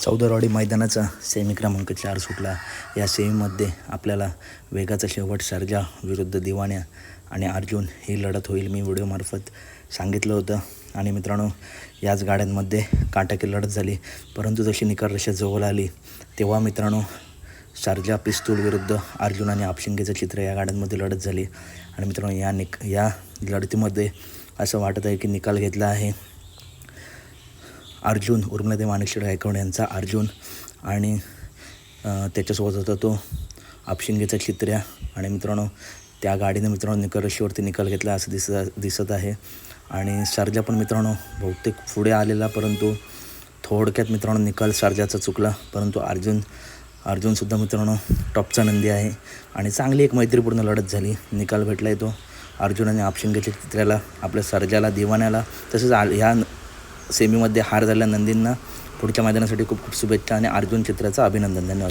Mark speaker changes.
Speaker 1: Chaudarwadi मैदानाचा semi क्रमांक चार सुटला. या सेमीमध्ये आपल्याला वेगाचा शेवट सर्जा विरुद्ध दिवाण्या आणि अर्जुन ही लढत होईल मी व्हिडिओमार्फत सांगितलं होतं. आणि मित्रांनो याच गाड्यांमध्ये काटाकी लढत झाली. परंतु जशी निकाल रेषा जवळ आली तेव्हा मित्रांनो शारजा पिस्तूल विरुद्ध अर्जुन आणि आपशिंगेचं चित्र या गाड्यांमध्ये लढत झाली. आणि मित्रांनो या निक या लढतीमध्ये असं वाटत आहे की निकाल घेतला आहे. अर्जुन उर्मिलादेव माणिकशेड गायकवाड यांचा अर्जुन आणि त्याच्यासोबत होता तो आपशिंगेचा चित्र्या. आणि मित्रांनो त्या गाडीनं मित्रांनो निकरशीवरती निकाल घेतला असं दिसत दिसत आहे. आणि सर्जा पण मित्रांनो बहुतेक पुढे आलेला परंतु थोडक्यात मित्रांनो निकाल सर्जाचा चुकला. परंतु अर्जुन अर्जुनसुद्धा मित्रांनो टॉपचा नंदी आहे. आणि चांगली एक मैत्रीपूर्ण लढत झाली. निकाल भेटला आहे तो अर्जुन आणि आपशिंगेच्या चित्र्याला आपल्या सर्जाला दिवाण्याला तसेच आ ह्या सेमीमध्ये हार झालेल्या नंदींना पुढच्या मैदानासाठी खूप खूप शुभेच्छा आणि अर्जुन चित्राचं अभिनंदन. धन्यवाद.